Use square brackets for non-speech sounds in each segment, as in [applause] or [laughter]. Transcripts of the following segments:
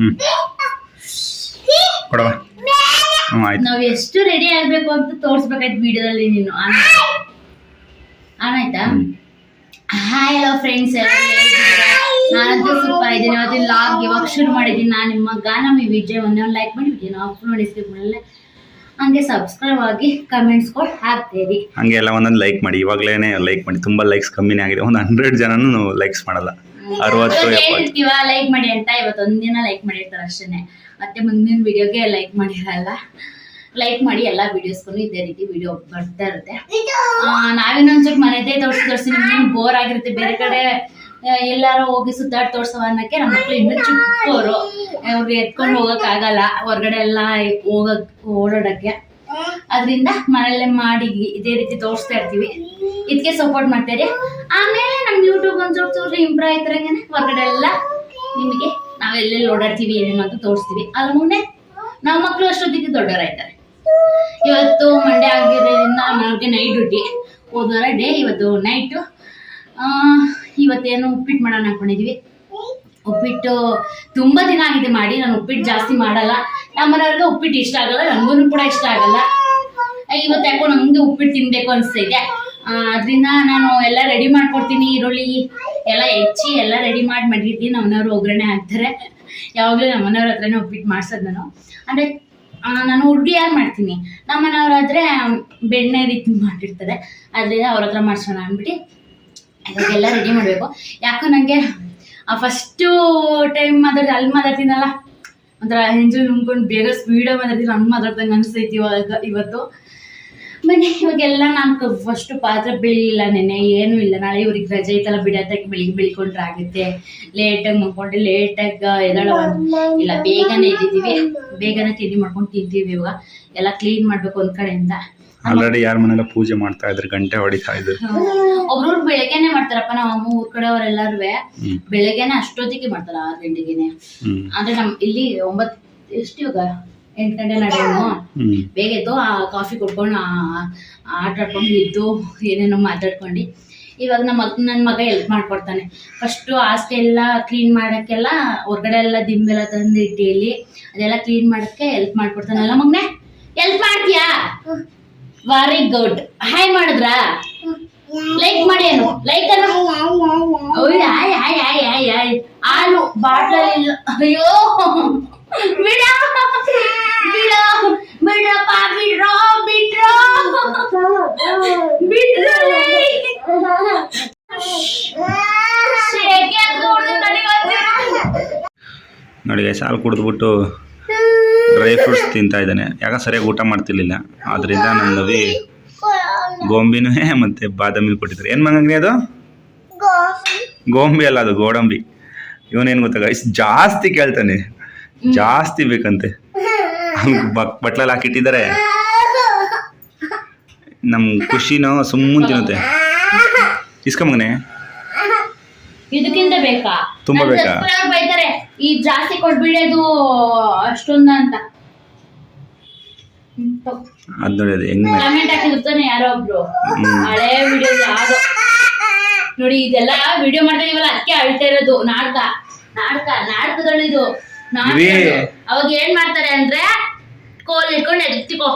ಹ್ಞೂ ಕೊಡವ. ಹ್ಞೂ ಆಯ್ತು. ನಾವ್ ಎಷ್ಟು ರೆಡಿ ಆಗ್ಬೇಕು ಅಂತ ತೋರ್ಸ್ಬೇಕಾಯ್ತು ವಿಡಿಯೋದಲ್ಲಿ ನೀನು. ಆನ್ ಆನ್ ಆಯ್ತಾ? ಹಾಯ್ ಹಲೋ ಫ್ರೆಂಡ್ಸ್ ನಾನು ಸ್ವಲ್ಪ ಇದ್ದೀನಿ. ಇವತ್ತಿನ ಲಾಗ್ ಇವಾಗ ಶುರು ಮಾಡಿದ್ದೀನಿ. ನಾನು ನಿಮ್ಮ ಗಾನಮಿ ವಿಜಯ್. ಒಂದೇ ಒಂದು ಲೈಕ್ ಮಾಡಿಬಿಟ್ಟು ನಾವು ಅಪ್ಲೋಡ್ ಮಾಡಿಸ್ಬೇಕು. ಹಂಗೆ ಸಬ್ಸ್ಕ್ರೈಬ್ ಆಗಿ ಕಮೆಂಟ್ಸ್ ಕೊಡ್. ಹಾಕ್ತೀರಿ ಹಂಗೆ ಎಲ್ಲ ಒಂದೊಂದು ಲೈಕ್ ಮಾಡಿ. ಇವಾಗಲೇ ಲೈಕ್ ಮಾಡಿ. ತುಂಬ ಲೈಕ್ಸ್ ಕಮ್ಮಿನೇ ಆಗಿದೆ. ಒಂದು ಹಂಡ್ರೆಡ್ ಜನನೂ ಲೈಕ್ಸ್ ಮಾಡಲ್ಲ. ಅರವತ್ತು ಹೇಳ್ತೀವ ಲೈಕ್ ಮಾಡಿ ಅಂತ ಇವತ್ತು ಒಂದಿನ ಲೈಕ್ ಮಾಡಿರ್ತಾರೆ ಅಷ್ಟೇ ಮತ್ತೆ ಮುಂದಿನ ವಿಡಿಯೋಗೆ ಲೈಕ್ ಮಾಡಿರಲ್ಲ ಲೈಕ್ ಮಾಡಿ ಎಲ್ಲ ವಿಡಿಯೋಸ್ಗೂ ಇದೇ ರೀತಿ ವಿಡಿಯೋ ಬರ್ತಾ ಇರುತ್ತೆ. ಆ, ನಾವೇನೊಂಚೂರು ಮನೆದೇ ತೋರಿಸಿ ತೋರಿಸಿ ನಿಮ್ಗೆ ಬೋರ್ ಆಗಿರುತ್ತೆ ಬೇರೆ ಕಡೆ ಎಲ್ಲಾರು ಹೋಗಿ ಸುತ್ತಾಡ್ ತೋರ್ಸವ ಅನ್ನಕ್ಕೆ ನಮ್ಮ ಮಕ್ಳು ಇನ್ನೂ ಚಿಕ್ಕವರು ಅವ್ರಿಗೆ ಎತ್ಕೊಂಡು ಹೋಗಕ್ ಆಗಲ್ಲ ಹೊರಗಡೆ ಎಲ್ಲ ಹೋಗಕ್ ಓಡಾಡಕ್ಕೆ. ಅದರಿಂದ ಮನೆಯಲ್ಲೇ ಮಾಡಿ ಇದೇ ರೀತಿ ತೋರಿಸ್ತಾ ಇರ್ತೀವಿ. ಇದಕ್ಕೆ ಸಪೋರ್ಟ್ ಮಾಡ್ತೀರಿ. ಆಮೇಲೆ ನಮ್ಮ ಯೂಟ್ಯೂಬ್ ಒಂದು ಸ್ವಲ್ಪ ಚೂರು ಇಂಪ್ರೂವ್ ಆಯ್ತಾರಂಗೆ ಹೊರಗಡೆ ಎಲ್ಲ ನಿಮಗೆ ನಾವೆಲ್ಲೆಲ್ಲಿ ಓಡಾಡ್ತೀವಿ, ಏನೇನು ಅಂತ ತೋರಿಸ್ತೀವಿ. ಅದ್ರ ಮುಂದೆ ನಮ್ಮ ಮಕ್ಕಳು ಅಷ್ಟೊತ್ತಿಗೆ ದೊಡ್ಡವರಾಯ್ತಾರೆ. ಇವತ್ತು ಮಂಡೇ ಆಗಿರೋದ್ರಿಂದ ನಮಗೆ ನೈಟ್ ಡ್ಯೂಟಿ ಹೋದವರ ಡೇ ಇವತ್ತು ನೈಟು ಇವತ್ತೇನು ಉಪ್ಪಿಟ್ಟು ಮಾಡೋಣ ಅನ್ಕೊಂಡಿದ್ವಿ. ಉಪ್ಪಿಟ್ಟು ತುಂಬ ದಿನ ಆಗಿದೆ ಮಾಡಿ, ನಾನು ಉಪ್ಪಿಟ್ಟು ಜಾಸ್ತಿ ಮಾಡಲ್ಲ. ನಮ್ಮನೆಯವ್ರಿಗೆ ಉಪ್ಪಿಟ್ಟು ಇಷ್ಟ ಆಗಲ್ಲ ನನಗೂ ಕೂಡ ಇಷ್ಟ ಆಗಲ್ಲ. ಇವತ್ತು ಯಾಕೋ ನನಗೆ ಉಪ್ಪಿಟ್ಟು ತಿನ್ಬೇಕು ಅನಿಸ್ತೈತೆ ಅದರಿಂದ ನಾನು ಎಲ್ಲ ರೆಡಿ ಮಾಡ್ಕೊಡ್ತೀನಿ, ಈರುಳ್ಳಿ ಎಲ್ಲ ಹೆಚ್ಚಿ ಎಲ್ಲ ರೆಡಿ ಮಾಡಿ ಮಾಡಿರ್ತೀನಿ ನಮ್ಮನೆಯವ್ರು ಒಗ್ಗರಣೆ ಹಾಕ್ತಾರೆ. ಯಾವಾಗಲೂ ನಮ್ಮನೆಯವ್ರ ಹತ್ರನೇ ಉಪ್ಪಿಟ್ಟು ಮಾಡ್ಸೋದು ನಾನು. ಅಂದರೆ ನಾನು ಹುಡುಗಿಯಾಗಿ ಮಾಡ್ತೀನಿ? ನಮ್ಮನೆಯವ್ರಾದರೆ ಬೆಣ್ಣೆ ರೀತಿ ಮಾಡಿರ್ತಾರೆ ಅದರಿಂದ ಅವ್ರ ಹತ್ರ ಮಾಡ್ಸೋಣ ಅಂದ್ಬಿಟ್ಟು ಎಲ್ಲ ರೆಡಿ ಮಾಡಬೇಕು. ಯಾಕೋ ನನಗೆ ಫಸ್ಟು ಟೈಮ್ ಮಾತಾಡಿ ಅಲ್ಲಿ ಮಾತಾಡ್ತೀನಲ್ಲ? ಒಂಥರ ಹೆಂಜು ನುಂಗ್ಕೊಂಡು ಬೇಗ ಸ್ಪೀಡಾಗಿ ಮಾತಾಡ್ತೀನಿ ಹಂಗೆ ಮಾತಾಡ್ದಂಗೆ ಅನಿಸ್ತೈತಿ ಇವಾಗ, ಇವತ್ತು. ಬನ್ನಿ ಇವಾಗೆಲ್ಲ ನಾನು ಫಸ್ಟು ಪಾತ್ರೆ ಬೆಳಿಲಿಲ್ಲ ನೆನ್ನೆ, ಏನೂ ಇಲ್ಲ. ನಾಳೆ ಇವ್ರಿಗೆ ರಜೆ ಐತಲ್ಲ ಬಿಡತ್ತಕ್ಕೆ ಬೆಳಿಗ್ಗೆ ಬೆಳ್ಕೊಂಡ್ರೆ ಆಗುತ್ತೆ. ಲೇಟಾಗಿ ಮಲ್ಕೊಂಡು ಲೇಟಾಗಿ ಎದಳ ಇಲ್ಲ, ಬೇಗನೆ ಇದ್ದೀವಿ ಬೇಗನೆ ತಿಂಡಿ ಮಾಡ್ಕೊಂಡು ತಿಂತೀವಿ ಇವಾಗ. ಎಲ್ಲ ಕ್ಲೀನ್ ಮಾಡಬೇಕು ಒಂದು ಕಡೆಯಿಂದ. ಆಲ್ರೆಡಿ ಯಾರ ಮನೆಲ್ಲ ಪೂಜೆ ಮಾಡ್ತಾ ಇದ್ರು ಗಂಟೆ ಹೊಡಿತಾ ಇದ್ರು. ಒಬ್ರೊಬ್ರು ಬೆಳಗ್ಗೆನೆ ಮಾಡ್ತಾರಪ್ಪ ನಮ್ಮ ಅಮ್ಮ ಊರ್ ಕಡೆಯವರೆಲ್ಲರೂ. ಬೆಳಗ್ಗೆನೆ ಅಷ್ಟೊತ್ತಿಗೆ ಮಾಡ್ತಾರ ಆರು ಗಂಟೆಗೆನೆ. ಅಂದ್ರೆ ನಮ್ ಇಲ್ಲಿ ಒಂಬತ್ ಎಷ್ಟು ಇವಾಗ? ಎಂಟು ಗಂಟೆ ನಡೆಯೋನು ಬೇಗ ಎದ್ದು ಆ ಕಾಫಿ ಕುಡ್ಕೊಂಡು ಆ- ಆಟ ಆಡ್ಕೊಂಡು ಇದ್ದು ಏನೇನೋ ಮಾತಾಡ್ಕೊಂಡು ಇವಾಗ ನಮ್ಮ ಮಗ ನನ್ನ ಮಗ ಹೆಲ್ಪ್ ಮಾಡ್ಕೊಡ್ತಾನೆ. ಫಸ್ಟು ಆಸ್ತಿ ಎಲ್ಲ ಕ್ಲೀನ್ ಮಾಡೋಕ್ಕೆಲ್ಲ ಹೊರ್ಗಡೆ ಎಲ್ಲ ದಿಂಬೆಲ್ಲ ತಂದು ಅದೆಲ್ಲ ಕ್ಲೀನ್ ಮಾಡೋಕ್ಕೆ ಹೆಲ್ಪ್ ಮಾಡ್ಕೊಡ್ತಾನಲ್ಲ ಮಗನೇ? ಹೆಲ್ಪ್ ಮಾಡ್ತೀಯಾ? ವೆರಿ ಗುಡ್ ಹಾಯ್ ಮಾಡಿದ್ರಾ? ಲೈಕ್ ಮಾಡಿ ಏನು? ಲೈಕ್ ಓಯ್, ಹಾಯ್ ಹಾಯ್ ಹಾಯ್ ಹಾಯ್ ಆಯ್ ಹಾಲು ಬಾಟಲ್ ಇಲ್ಲ. ಅಯ್ಯೋ. ಬಿಡ. ಬಿಡ. ಬಿಡಪ್ಪ ಬಿಡ್ರೋ ಬಿಡ್ರೋ ತಡಿವತ್ತೀರ. ನೋಡಿ ಸಾಲ್ ಕುಡಿದ್ಬಿಟ್ಟು ಡ್ರೈ ಫ್ರೂಟ್ಸ್ ತಿಂತಾ ಇದ್ದಾನೆ. ಯಾಕಂದ್ರೆ ಸರಿಯಾಗಿ ಊಟ ಮಾಡ್ತಿರ್ಲಿಲ್ಲ. ಆದ್ರಿಂದ ನನ್ನ ನವಿ ಗೋಂಬಿನೂ [laughs] ಮತ್ತೆ ಬಾದಾಮಿ ಕೊಟ್ಟಿದ್ದಾರೆ. ಏನು ಮಂಗಂಗ್ರಿ ಅದು? ಗೋಂಬಿ. ಅಲ್ಲ ಅದು ಗೋಡಂಬಿ. ಇವನೇನು ಗೊತ್ತಾಗ ಇಷ್ಟು ಜಾಸ್ತಿ ಕೇಳ್ತಾನೆ. ಜಾಸ್ತಿ ಬೇಕಂತೆ. ಬಟ್ಲಲ್ಲಿ ಹಾಕಿಟ್ಟಿದ್ದಾರೆ. ನಮ್ಮ ಖುಷಿನೋ ಸುಮ್ಮನೆ ತಿನ್ನುತ್ತೆ. ಇಸ್ಕೊಂಬಗನೆ ಇದಕ್ಕಿಂತ ಬೇಕಾ? ತುಂಬಾ ಬೇಕಾ? ಈ ಜಾಸ್ತಿ ಕೊಟ್ಬಿಡೋದು ಅಷ್ಟೊಂದ ಅಂತ. ಅದು ನೋಡಿ ಅದು ಹೆಂಗ್ ಕಮೆಂಟ್ ಹಾಕಿರ್ತಾನೆ ಯಾರೋ ಒಬ್ರು. ಹಳೆ ವಿಡಿಯೋ ಯಾವ್ದೋ. ನೋಡಿ ಇದೆಲ್ಲ ವಿಡಿಯೋ ಮಾಡ್ತಾ ಇವಲ್ಲ ಅದಕ್ಕೆ ಅಳ್ತಾ ಇರೋದು ನಾಟಕ. ನಾಟಕ ನಾಟಕದಲ್ಲಿದು ಇದು. ಅವಾಗ ಏನ್ ಮಾಡ್ತಾರೆ ಅಂದ್ರೆ ಕೋಲ್ ಇಟ್ಕೊಂಡು ಎತ್ತಿಕೋ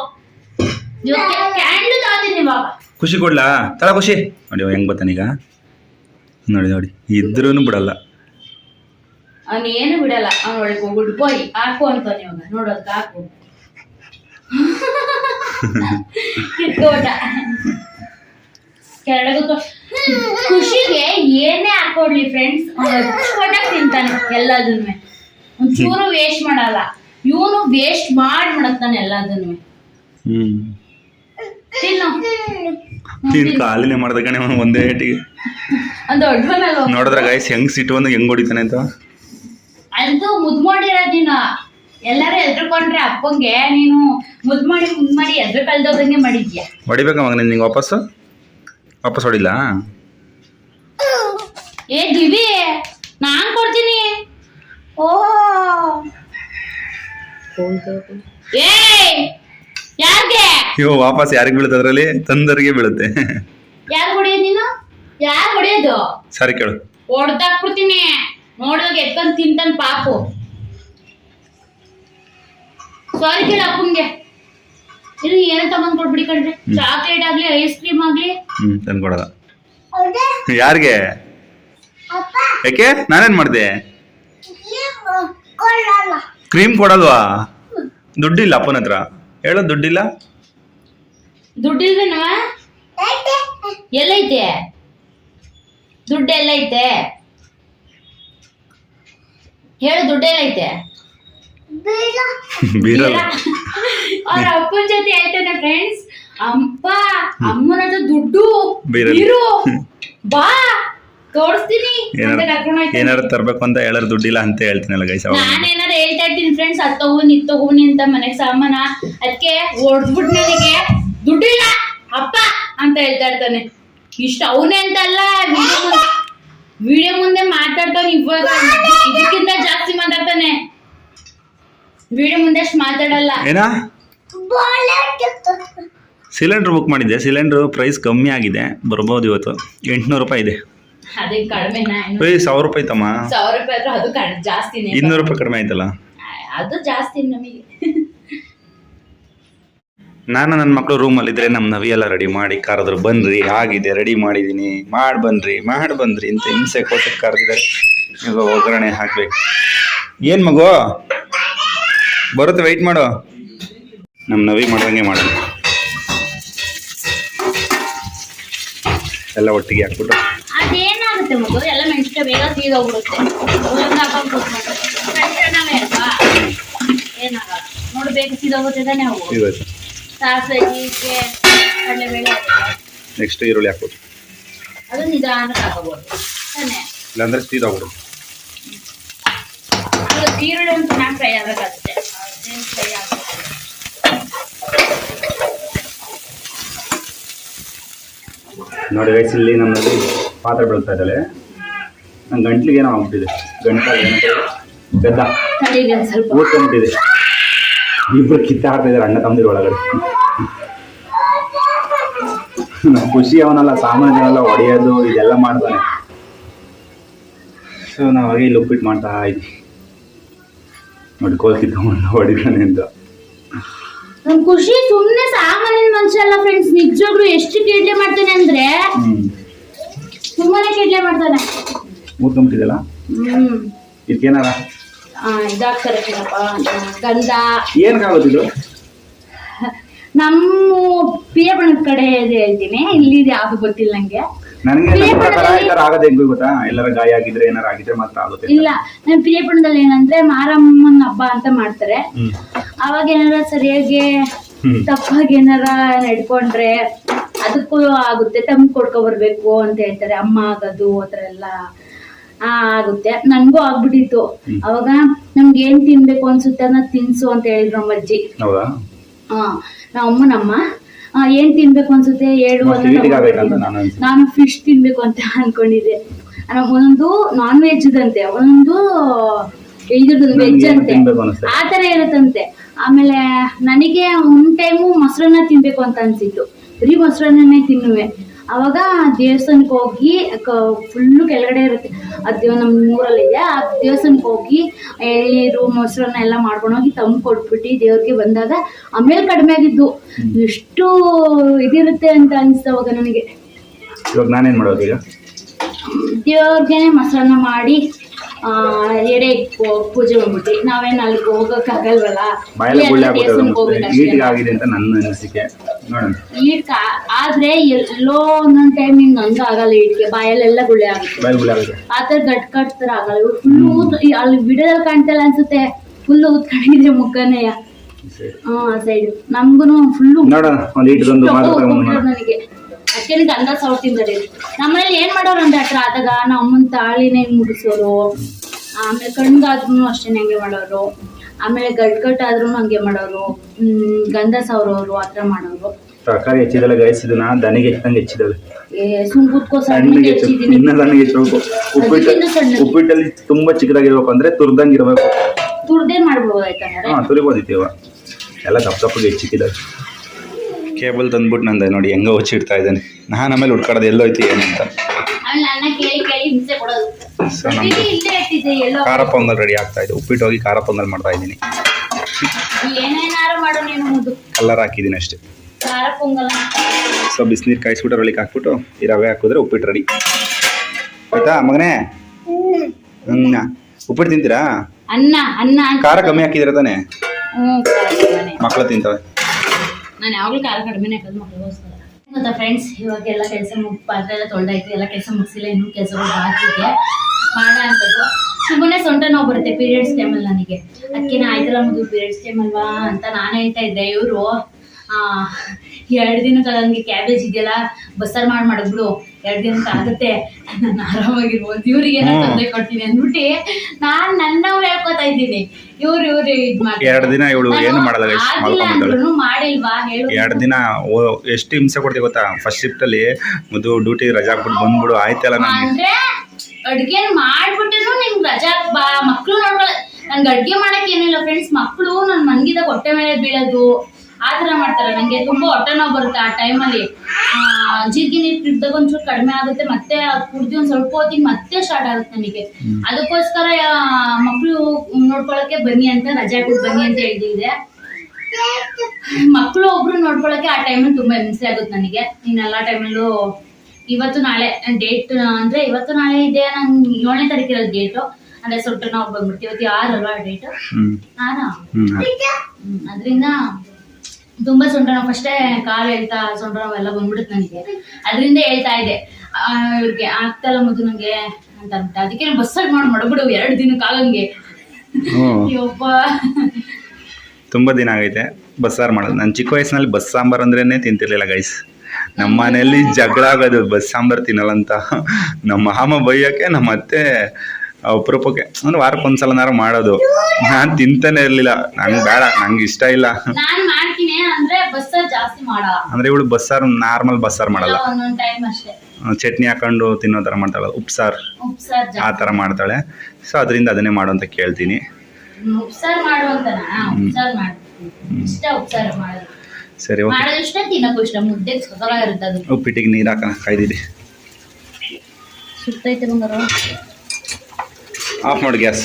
ಇವಕ್ಕೆ ಕ್ಯಾಂಡಲ್ ತಗೋತೀನಿ ಇವಾಗ ಖುಷಿ ಕೊಡ್ಲಾ? ತಳ ಖುಷಿ. ನೋಡಿ ಅವ ಹೆಂಗ್ ಬರ್ತಾನೀಗ ನೋಡಿ ನೋಡಿ. ಇದ್ರೂ ಬಿಡಲ್ಲ. ಅವ್ನು ಏನು ಬಿಡಲ್ಲ. ಅವ್ನು ಒಳಗೆ ಹೋಗ್ಬಿಟ್ಟು ಬೋಯ್ ಹಾಕು ಅಂತಾನೆ ಇವಾಗ. ನೋಡೋದಕ್ಕೆ ಹಾಕು. [laughs] ಕಿತ್ಕೋಟ ತೊ- ಖುಷಿಗೆ ಏನೇ ಹಾಕೊಡ್ಲಿ ಫ್ರೆಂಡ್ಸ್ ಅಚ್ಚುಕಟ್ಟಾಗಿ ತಿಂತಾನೆ ಎಲ್ಲದನ್ನು ಒಂಚೂರು ವೇಸ್ಟ್ ಮಾಡಲ್ಲ. ಇವನು ವೇಸ್ಟ್ ಮಾಡಿ ಮಾಡತ್ತಾನೆ ಎಲ್ಲದನ್ನು ಹ್ಮ್. ತಿನ್ನು. ನೀನ್ ಕಾಲಿನೇ ಮಾಡ್ದ ಕಣೆ ಅವ್ನು ಒಂದೇ ಏಟಿಗೆ. ಒಂದು ದೊಡ್ಡವನಲ್ಲ ನೋಡಿದ್ರ ಗಾಯ್ಸ್ ಹೆಂಗ್ ಸಿಟ್ಟು ಬಂದಾಗ ಹೆಂಗ್ ಹೊಡಿತಾನೆ ಅಂತ. ಅದು ಮುದ್ ಮಾಡಿರೋದು ನೀನು ಎಲ್ಲರೂ ಎದ್ರುಕೊಂಡ್ರೆ ಅಪ್ಪಂಗೆ ನೀನು ಮುದ್ ಮಾಡಿ ಮುದ್ ಮಾಡಿ ಎದ್ರು ಕಳ್ದೋದಂಗೆ ಮಾಡಿದ್ಯಾ? ಹೊಡಿಬೇಕ ಮಗ ನಿಂಗೆ ವಾಪಸ್ ವಾಪಸ್ ಹೊಡಿಲ್ಲ ಏ ದಿವಿ ನಾನ್ ಕೊಡ್ತೀನಿ. ಓ ಏ ಯಾರ್ಗೆ? ಅಯ್ಯೋ ವಾಪಸ್ ಯಾರಿಗೆ ಬೀಳುತ್ತೆ ಅದರಲ್ಲಿ? ತಂದರಿಗೆ ಬೀಳುತ್ತೆ. ಯಾರು ಹೊಡಿಯೋದು ನೀನು? ಯಾರು ಹೊಡಿಯೋದು? ಸರಿ ಕೇಳು. ಹೊಡ್ದಾಕ್ಬಿಡ್ತೀನಿ. ನೋಡಿದಾಗ ಎತ್ಕೊಂಡು ತಿಂತಾನೆ ಪಾಪು. ಸಾರಿ ಕೇಳ ಅಪ್ಪಂಗೆ. ಇದು ಏನು ತಗೊಂಡ್ ಕೊಟ್ಬಿಡಿ ಕಣ್ರಿ. ಚಾಕ್ಲೇಟ್ ಆಗ್ಲಿ ಐಸ್ ಕ್ರೀಮ್ ಆಗ್ಲಿ. ಹ್ಞೂ ಯಾರ್ಗೆ? ಯಾರಿಗೆ ಯಾಕೆ ನಾನೇನ್ ಮಾಡಿದೆ? ಕ್ರೀಮ್ ಕೊಡಲ್ವಾ? ದುಡ್ಡಿಲ್ಲ ಅಪ್ಪನ ಹತ್ರ. ಹೇಳೋ ದುಡ್ಡಿಲ್ಲ? ದುಡ್ಡಿಲ್ವೇನವ ಎಲ್ಲೈತೆ ದುಡ್ಡು ಎಲ್ಲೈತೆ ಹೇಳು ದುಡ್ಡು ಎಲ್ಲೈತೆ [laughs] ಬೀರಲ್ಲ ಅವ್ರ ಅಪ್ಪನ ಜೊತೆ ಹೇಳ್ತಾನೆ ಫ್ರೆಂಡ್ಸ್ ಅಪ್ಪ ಅಮ್ಮನ ಹತ್ರ ದುಡ್ಡು. ಇರು [laughs] ಬಾ ತೋರಿಸ್ತೀನಿ. ಏನಾರು ತರ್ಬೇಕು ಅಂತ ಹೇಳ ದುಡ್ಡಿಲ್ಲ ಅಂತ ಹೇಳ್ತೀನಲ್ಲ ಗೈಸ್ ಅವಾಗ. ನಾನ್ ಏನಾರ ಹೇಳ್ತಾ ಇರ್ತೀನಿ ಫ್ರೆಂಡ್ಸ್ ಅದ್ ತಗೋನಿ ಇದ್ ತಗೋನಿ ಅಂತ ಮನೆಗ್ ಸಾಮಾನ ಅದಕ್ಕೆ ಹೊಡ್ದ್ಬಿಟ್ ನನಗೆ ದುಡ್ಡಿಲ್ಲ ಅಪ್ಪ ಅಂತ ಹೇಳ್ತಾ ಇರ್ತಾನೆ. ಇಷ್ಟ ಅವನೇ ಅಂತ ಅಲ್ಲ ವಿಡಿಯೋ ಮುಂದೆ ವಿಡಿಯೋ ಮುಂದೆ ಮಾತಾಡ್ತಾನೆ ಇವಾಗ ಇದಕ್ಕಿಂತ ಜಾಸ್ತಿ ಮಾತಾಡ್ತಾನೆ. ವಿಡಿಯೋ ಮುಂದೆ ಅಷ್ಟು ಮಾತಾಡಲ್ಲ. ಏನಾ? ಸಿಲಿಂಡ್ರ್ ಬುಕ್ ಮಾಡಿದ್ದೆ. ಸಿಲಿಂಡರ್ ಪ್ರೈಸ್ ಕಮ್ಮಿ ಆಗಿದೆ. ಬರ್ಬೋದು ಇವತ್ತು. ಎಂಟ್ನೂರು ರೂಪಾಯಿ ಇದೆ. ಅದೇ ಕಡಿಮೆನಾ? ಏಯ್ ಸಾವಿರ ರೂಪಾಯಿ ತಮ್ಮ? ಸಾವಿರ ರೂಪಾಯಿ ಆದ್ರೂ ಅದು ಕಡ್ ಜಾಸ್ತಿನೇ ಇನ್ನೂರು ರೂಪಾಯಿ ಕಡಿಮೆ ಆಯ್ತಲ್ಲ? ಅದು ಜಾಸ್ತಿ ನಮಗೆ. ನಾನು ನನ್ನ ಮಕ್ಕಳು ರೂಮಲ್ಲಿದ್ದರೆ ನಮ್ಮ ನವಿ ಎಲ್ಲ ರೆಡಿ ಮಾಡಿ ಕರೆದ್ರು ಬನ್ರಿ ಆಗಿದೆ ರೆಡಿ ಮಾಡಿದ್ದೀನಿ ಮಾಡಿ ಬನ್ರಿ ಮಾಡಿ ಬನ್ರಿ ಅಂತ ಹಿಂಸೆ ಕೊಟ್ಟು ಕರೆದಿದ್ದಾರೆ. ಈಗ ಒಗ್ಗರಣೆ ಹಾಕ್ಬೇಕು. ಏನು ಮಗು? ಬರುತ್ತೆ ವೆಯ್ಟ್ ಮಾಡು. ನಮ್ಮ ನವಿ ಮಾಡ್ದಂಗೆ ಮಾಡೋದು ಎಲ್ಲ ಒಟ್ಟಿಗೆ ಹಾಕ್ಬಿಟ್ಟು. ಅದೇನಾಗುತ್ತೆ ಮಗು? ಎಲ್ಲ ಮೆಣಸಿನ ಬೇಗ ಸೀದೋಗ್ಬಿಡುತ್ತೆ ಏನಾಗಲ್ಲ. ನೋಡಿ ಬೇಗ ಸೀದೋಗುತ್ತೆ ತಾನೇ ಅವು. ಇವತ್ತು ಸಾಸಿವೆ ಜೀರಿಗೆ ಕಡಲೆಬೇಳೆ ನೆಕ್ಸ್ಟ್ ಈರುಳ್ಳಿ ಅದು ನಿಧಾನಕ್ಕೆ ಹಾಕೋಬೋದು. ತಾನೇ? ಇಲ್ಲಾಂದ್ರೆ ಸೀದಾಗ್ಬಿಡು ಅದು ಈರುಳ್ಳಿ ಒಂದು ಚೆನ್ನಾಗಿ ಫ್ರೈ ಆಗಬೇಕಷ್ಟೇ ಅದೇನು ಫ್ರೈ ಆಗಬೇಕು ನೋಡಿ ವಯಸ್ಸಲ್ಲಿ ನಮ್ಮಲ್ಲಿ ಪಾತ್ರೆ ಬೆಳ್ತಾ ಇದ್ದಾಳೆ. ನನ್ನ ಗಂಟ್ಲಿಗೆ ಏನೋ ಆಗ್ಬಿಟ್ಟಿದೆ. ಗಂಟಲು ಗದ್ದ. ಊದ್ಕೊಂಡ್ಬಿಟ್ಟಿದೆ. ಇಬ್ರು ಕಿತ್ತಾಡ್ತಾ ಇದ್ದಾರೆ ಅಣ್ಣ ತಮ್ಮದಿರ ಒಳಗಡೆ. ಖುಷಿ ಅವನಲ್ಲ ಸಾಮಾನ್ಯನೆಲ್ಲ ಹೊಡೆಯೋದು ಇದೆಲ್ಲ ಮಾಡ್ತಾನೆ. ಸೊ ನಾವು ಹಾಗೆ ಇಲ್ಲಿ ಉಪ್ಪಿಟ್ಟು ಮಾಡ್ತಾ ಇದ್ವಿ. ನೋಡಿ ಕೋಲ್ ಹೊಡಿತಾನೆ ಅಂತ. ನಮ್ ಖುಷಿ ಸುಮ್ನೆ ಸಾಮಾನ್ಯ ಮನುಷ್ಯ ಅಲ್ಲ ಫ್ರೆಂಡ್ಸ್ ನಿಜವಾಗ್ಲೂ ಎಷ್ಟು ಕೇಡ್ಲೆ ಮಾಡ್ತಾನೆ ಅಂದ್ರೆ ತುಂಬಾನೇ ಕೇಡ್ಲೆ ಮಾಡ್ತಾನೆ. ಊದ್ಕೊಂಬಿಟ್ಟಿದೆಲ್ಲ ಹ್ಮ್. ಇದಕ್ಕೇನಾರ? ಇದಾಗ್ತಾರೆ ಕಣಪ್ಪ ಗಂಧ. ಏನಕ್ಕಾಗೋದಿದು ನಮ್ಮ ಪಿಯ ಬಣ್ಣದ ಕಡೆ ಇದೆ ಹೇಳ್ತೀನಿ. ಇಲ್ಲಿ ಯಾವ್ದು ಗೊತ್ತಿಲ್ಲ ನಂಗೆ. ನನಗೆ ನನ್ನ ಪ್ರಕಾರ ಈ ಥರ ಆಗೋದು ಹೆಂಗೂ ಗೊತ್ತಾ? ಎಲ್ಲರ ಗಾಯ ಆಗಿದ್ರೆ ಏನಾರ ಆಗಿದ್ರೆ ಮಾತ್ರ ಆಗುತ್ತೆ ಇಲ್ಲ ನಮ್ ಏನಂದ್ರೆ ಮಾರಮ್ಮನ ಹಬ್ಬ ಅಂತ ಮಾಡ್ತಾರೆ. ಅವಾಗ ಏನಾರ ಸರಿಯಾಗಿ. ತಪ್ಪಾಗಿ ಏನಾರ ನಡ್ಕೊಂಡ್ರೆ ಅದಕ್ಕೂ ಆಗುತ್ತೆ ತಮ್ ಕೊಡ್ಕೊ ಬರ್ಬೇಕು ಅಂತ ಹೇಳ್ತಾರೆ. ಅಮ್ಮ ಆಗೋದು ಆತರ ಎಲ್ಲ ಆಗುತ್ತೆ. ನನ್ಗೂ ಆಗ್ಬಿಟ್ಟಿತ್ತು. ಅವಾಗ ನಮ್ಗೆ ಏನ್ ತಿನ್ಬೇಕು ಅನ್ಸುತ್ತೆ ಅದನ್ನ ತಿನ್ಸು ಅಂತ ಹೇಳಿದ್ರು ನಮ್ಮ ಅಜ್ಜಿ ಹಾ ನಮ್ಮ ಏನ್ ತಿನ್ಬೇಕು ಅನ್ಸುತ್ತೆ? ಹೇಳು ನಾನು ಫಿಶ್ ತಿನ್ಬೇಕು ಅಂತ ಅನ್ಕೊಂಡಿದ್ದೆ. ಒಂದು ಒಂದೊಂದು ನಾನ್ ವೆಜ್ ದಂತೆ ಒಂದೊಂದು ಇದ್ರದ್ದು ವೆಜ್ ಅಂತೆ. ಆತರ ಇರುತ್ತಂತೆ. ಆಮೇಲೆ ನನಗೆ ಒಂದ್ ಟೈಮು ಮೊಸರನ್ನ ತಿನ್ಬೇಕು ಅಂತ ಅನ್ಸಿತ್ತು. ಬರೀ ಮೊಸರನ್ನೇ ತಿನ್ನುವೆ. ಅವಾಗ ದೇವಸ್ಥಾನಕ್ಕೆ ಹೋಗಿ ಫುಲ್ಲು ಕೆಳಗಡೆ ಇರುತ್ತೆ. ಅದು ನಮ್ಮ ಊರಲ್ಲಿದೆ. ಆ ದೇವಸ್ಥಾನಕ್ಕೆ ಹೋಗಿ ಎಳ್ನೀರು ಮೊಸರನ್ನ ಎಲ್ಲ ಮಾಡ್ಕೊಂಡು ಹೋಗಿ ತಂದು ಕೊಟ್ಬಿಟ್ಟು ದೇವ್ರಿಗೆ ಬಂದಾಗ ಆಮೇಲೆ ಕಡಿಮೆ ಆಗಿದ್ದು. ಎಷ್ಟು ಇದಿರುತ್ತೆ ಅಂತ ಅನಿಸ್ತು ಅವಾಗ ನನಗೆ. ಇವಾಗ ನಾನೇನ್ ಮಾಡೋದು ಈಗ? ದೇವ್ರಿಗೆ ಮೊಸರನ್ನ ಮಾಡಿ ಎಡೆ ಪೂಜೆ ಮಾಡ್ಬಿಟ್ಟು ನಾವೇನು ಅಲ್ಲಿಗೆ ಹೋಗೋಕ್ಕಾಗಲ್ವಲ್ಲ? ಆಗಲ್ವಲ್ಲ. ಈಟಿಗೆ ಅಂತ ನನ್ನ ಅನಿಸಿಕೆ. ಈಡ್ಕ ಆದ್ರೆ ಎಲ್ಲೋ ಒಂದೊಂದ್ ಟೈಮ್ ಹಿಂಗ್ ಹಂಗ ಆಗಲ್ಲ ಈಡ್ಗೆ ಬಾಯಲ್ಲೆಲ್ಲ ಗುಳ್ಳೆ ಆಗುತ್ತೆ. ಆ ಥರ ಗಟ್ ಕಟ್ ಥರ ಆಗಲ್ಲ. ಫುಲ್ ಊತ್ ಅಲ್ಲಿ ವಿಡಿಯೋದಲ್ಲಿ ಕಾಣ್ತಲ್ಲ ಅನ್ಸುತ್ತೆ. ಫುಲ್ ಊತ್ ಮುಖನೆಯ. ಹಾ ಸೈಡ್ ನಮ್ಗುನು ಫುಲ್ಲು ನನಗೆ. ಅದಕ್ಕೆ ಗಂಧ ಸೌಟ್ ತಿಂದರೆ. ನಮ್ಮನೇಲಿ ಏನ್ ಮಾಡೋರು ಅಂದ್ರೆ ಹತ್ರ ಆದಾಗ ನಮ್ಮ ಅಮ್ಮನ ತಾಳಿನ ಹಿಂಗ್ ಮುಡಿಸೋರು ಆಮೇಲೆ ಕಣ್ಗಾದ್ರೂ ಅಷ್ಟೇ ಹಂಗೆ ಮಾಡೋರು. ಆಮೇಲೆ ಗಟ್ ಕಟ್ ಆದ್ರೂ ಹಂಗೆ ಮಾಡೋರು. ಹ್ಮ್ ಗಂಧ ಸವರೋರು ಆ ಥರ ಮಾಡೋರು. ತರಕಾರಿ ಹೆಚ್ಚಿದಲ್ಲ ಗೈಸ್ ನಾ ದನಿಗೆ ಹೆಚ್ಚಂಗೆ ಹೆಚ್ಚಿದಲ್ಲ. ಇನ್ನ ಹೆಚ್ಚಬೇಕು ಉಪ್ಪಿಟ್ಟು ಉಪ್ಪಿಟ್ಟಲ್ಲಿ ತುಂಬಾ ಚಿಕ್ಕದಾಗಿರ್ಬೇಕು ಅಂದ್ರೆ ತುರ್ದಂಗೆ ಇರ್ಬೇಕು. ತುರ್ದೇ ಮಾಡ್ಬೋದು ಆಯ್ತಾ ಹಾ ತುರಿಬೋದಿತ್ತೀವ ಎಲ್ಲ ದಪ್ಪ ದಪ್ಪಗೆ ಹೆಚ್ಚಿಕ್ಕಿದಾವೆ ಕೇಬಲ್ ತಂದ್ಬಿಟ್ಟು ನಂದೆ. ನೋಡಿ ಹೆಂಗೋ ಹೊಚ್ಚಿಡ್ತಾ ಇದ್ದಾನೆ. ನಾನು ಆಮೇಲೆ ಹುಡ್ಕಾಡೋದು ಎಲ್ಲೋಯ್ತು ಏನು ಅಂತ. ಆಮೇಲೆ ಕೇಳಿ ಕೇಳಿ ಹಿಂಸೆ ಕೊಡೋದು. ಸೊ ಖಾರ ಪೊಂಗಲ್ ರೆಡಿ ಆಗ್ತಾ ಇದೆ. ಉಪ್ಪಿಟ್ಟು ಹೋಗಿ ಖಾರ ಪೊಂಗಲ್ ಮಾಡ್ತಾ ಇದ್ದೀನಿ. ಕಲರ್ ಹಾಕಿದ್ದೀನಿ ಅಷ್ಟೇ. ಸೊ ಬಿಸಿನೀರು ಕಾಯಿಸ್ಬಿಟ್ಟು ರೊಳಿಗೆ ಹಾಕ್ಬಿಟ್ಟು ಈ ರವೆ ಹಾಕಿದ್ರೆ ಉಪ್ಪಿಟ್ಟು ರೆಡಿ ಆಯ್ತಾ ಮಗನೇ? ಹಂಗ ಉಪ್ಪಿಟ್ಟು ತಿಂತೀರಾ? ಅನ್ನ ಅನ್ನ ಖಾರ ಕಮ್ಮಿ ಹಾಕಿದಿರ ತಾನೆ? ಮಕ್ಕಳು ತಿಂತವೆ. ನಾನು ಯಾವಾಗಲೂ ಕಾಲ ಕಡಿಮೆನೇ ಹಾಕೋದು ಮಕ್ಕಳಿಗೋಸ್ಕರ ಗೊತ್ತಾ ಫ್ರೆಂಡ್ಸ್ ಇವಾಗ ಎಲ್ಲ ಕೆಲಸ ಮುಗ್ ಪಾತ್ರೆ ಎಲ್ಲ ತೊಳೆದಾಯ್ತು, ಎಲ್ಲ ಕೆಲಸ ಮುಗಿಸಿಲ್ಲ, ಇನ್ನೂ ಕೆಲಸಗಳು ಬಾಕಿ ಇದೆ. ಮಾಡ ಅಂತದ್ದು ಸುಮ್ಮನೆ ಸೊಂಟ ನೋವು ಬರುತ್ತೆ ಪೀರಿಯಡ್ಸ್ ಟೈಮಲ್ಲಿ ನನಗೆ. ಅದಕ್ಕೆ ಆಯ್ತಲ್ಲ ಮುದು ಪೀರಿಯಡ್ಸ್ ಟೈಮ್ ಅಲ್ವಾ ಅಂತ ನಾನು ಹೇಳ್ತಾ ಇದ್ದೆ, ಇವರು ಎರಡು ದಿನಕ್ಕೆ ನನಗೆ ಕ್ಯಾಬೇಜ್ ಇದೆಯಲ್ಲ ಬಸ್ಸಾರು ಮಾಡಿ ಮಾಡಿಬಿಡು ಎರಡು ದಿನಕ್ಕೆ ಆಗುತ್ತೆ. ನಾನು ಆರಾಮಾಗಿರ್ಬೋದು. ಇವ್ರಿಗೆ ಏನೋ. ತೊಂದರೆ ಕೊಡ್ತೀನಿ ಅಂದ್ಬಿಟ್ಟು ನಾನು ನನ್ನವ್ರು ಹೇಳ್ಕೊತಾ ಇದ್ದೀನಿ. ಇವ್ರು ಇವ್ರು ಇದು ಎರಡು ದಿನ ಇವಳು ಏನು ಮಾಡಲ್ಲ ಅಂದ್ರೂ ಮಾಡಿಲ್ವಾ? ಹೇಳು ಎರಡು ದಿನ ಎಷ್ಟು ಹಿಂಸೆ ಕೊಡ್ತೀವಿ ಗೊತ್ತಾ? ಫಸ್ಟ್ ಶಿಫ್ಟಲ್ಲಿ ಮುದ್ದು ಡ್ಯೂಟಿ ರಜಾ ಹಾಕ್ಬಿಟ್ಟು ಬಂದ್ಬಿಡು ಆಯ್ತಲ್ಲ ಅಂದ್ರೆ ಅಡ್ಗೆ ಮಾಡ್ಬಿಟ್ಟು ನಿಮ್ಗೆ ರಜಾ ಬಾ ಮಕ್ಳು ನೋಡ್ಕೊಳ್ಳ ನನ್ಗೆ ಅಡ್ಗೆ ಮಾಡಕ್ ಏನಿಲ್ಲ ಫ್ರೆಂಡ್ಸ್ ಮಕ್ಳು ನನ್ ಮನ್ಗಿದಾಗ ಹೊಟ್ಟೆ ಮೇಲೆ ಬೀಳೋದು. ಆ ತರ ಮಾಡ್ತಾರೆ. ನಂಗೆ ತುಂಬಾ ಹೊಟ್ಟೆ ನೋವು ಬರುತ್ತೆ ಆ ಟೈಮಲ್ಲಿ ಜೀರಿಗೆ ನೀರು ಕುಡ್ದಾಗ ಒಂಚೂರು ಕಡಿಮೆ ಆಗುತ್ತೆ. ಮತ್ತೆ ಕುಡ್ದು ಒಂದ್ ಸ್ವಲ್ಪ ಹೊತ್ತಿಗೆ ಮತ್ತೆ ಸ್ಟಾರ್ಟ್ ಆಗುತ್ತೆ ನನಗೆ. ಅದಕ್ಕೋಸ್ಕರ ಮಕ್ಕಳು ನೋಡ್ಕೊಳಕ್ಕೆ ಬನ್ನಿ ಅಂತ ರಜಾ ಕೊಟ್ಟು ಬನ್ನಿ ಅಂತ ಹೇಳಿದೆ. ಮಕ್ಕಳು ಒಬ್ರು ನೋಡ್ಕೊಳಕ್ಕೆ ಆ ಟೈಮಲ್ಲಿ ತುಂಬಾ ಹಿಂಸೆ ಆಗುತ್ತೆ ನನಗೆ. ಇನ್ನೆಲ್ಲ ಟೈಮಲ್ಲೂ ಇವತ್ತು ನಾಳೆ ಡೇಟ್ ಅಂದ್ರೆ ಇವತ್ತು ನಾಳೆ ಇದೆ ನಂಗೆ ಏಳನೇ ತಾರೀಕಿರೋ ಡೇಟು ಅಂದ್ರೆ ಸೊಟ್ಟು ನಾವು ಬಂದ್ಬಿಡ್ತೀವಿ. ಇವತ್ತು ಯಾರಲ್ವಾ ಡೇಟ್ ನಾನಾ? ಅದ್ರಿಂದ ತುಂಬಾ ಸೊಂಟ ನೋವು ಫಸ್ಟೇ ಕಾಲು ಹೇಳ್ತಾ ಸೊಂಟ ನೋವು ಎಲ್ಲ ಬಂದ್ಬಿಡುತ್ತೆ ನನಗೆ. ಅದರಿಂದ ಹೇಳ್ತಾ ಇದೆ ಇವ್ರಿಗೆ ಆಗ್ತಲ್ಲ ಮೊದಲು ನಂಗೆ ಅಂತ ಅಂದ್ಬಿಟ್ಟು. ಅದಕ್ಕೆ ಬಸ್ಸಲ್ಲಿ ಮಾಡಿ ಮಾಡ್ಬಿಡು ಎರಡು ದಿನ ಕಾಲಂಗೆ ಒಬ್ಬ ತುಂಬ ದಿನ ಆಗೈತೆ ಬಸ್ಸಾರು ಮಾಡೋದು. ನಾನು ಚಿಕ್ಕ ವಯಸ್ಸಿನಲ್ಲಿ ಬಸ್ ಸಾಂಬಾರು ಅಂದ್ರೇ ತಿಂತಿರ್ಲಿಲ್ಲ ಗೈಸ್ ನಮ್ಮ ಮನೆಯಲ್ಲಿ ಜಗಳ ಆಗೋದು ಬಸ್ ಸಾಂಬಾರು ತಿನ್ನಲ್ಲ ಅಂತ ನಮ್ಮ ಮಾಮ ಬೈಯೋಕ್ಕೆ ನಮ್ಮ ಅತ್ತೆ ಅಪರೂಪಕ್ಕೆ ಅಂದ್ರೆ ವಾರಕ್ಕೆ ಒಂದ್ಸಲನಾರು ಮಾಡೋದು. ನಾನು ತಿಂತಾನೆ ಇರಲಿಲ್ಲ. ನಂಗೆ ಬೇಡ ನಂಗೆ ಇಷ್ಟ ಇಲ್ಲ. ನಾನು ಮಾಡ್ತೀನಿ. ಅಂದ್ರೆ ಬಸ್ಸಾರ್ ಜಾಸ್ತಿ ಮಾಡಲ್ಲ. ಅಂದ್ರೆ ಇವಳು ಬಸ್ಸಾರು ನಾರ್ಮಲ್ ಬಸ್ಸಾರು ಮಾಡಲ್ಲ. ಒಂದೊಂದ್ ಟೈಮ್ ಅಷ್ಟೇ. ಚಟ್ನಿ ಹಾಕೊಂಡು ತಿನ್ನೋ ಥರ ಮಾಡ್ತಾಳೆ. ಉಪ್ಸಾರು. ಉಪ್ಸಾರ್ ಆ ತರ ಥರ ಮಾಡ್ತಾಳೆ. ಸೊ ಅದರಿಂದ ಅದನ್ನೇ ಮಾಡು ಅಂತ ಕೇಳ್ತೀನಿ. ಉಪ್ಸಾರ್ ಮಾಡುವಂತನ? ಉಪ್ಸಾರ್ ಮಾಡು. ಇಷ್ಟ ಉಪ್ಸಾರ ಮಾಡೋದು. ಸರಿ ಓಕೆ. ಮಾಡೋದು ಇಷ್ಟ ತಿನ್ನಕ್ಕೂ ಇಷ್ಟ. ಮುದ್ದೆ ಸೊಗಲಾಗಿರುತ್ತೆ ಅದು. ಉಪ್ಪಿಟ್ಟಿಗೆ ನೀರು ಹಾಕ ಕಾಯ್ದಿರಿ ಸುತ್ತೈತೆ ಬಂಗಾರ. ಆಫ್ ಮಾಡಿ ಗ್ಯಾಸ್.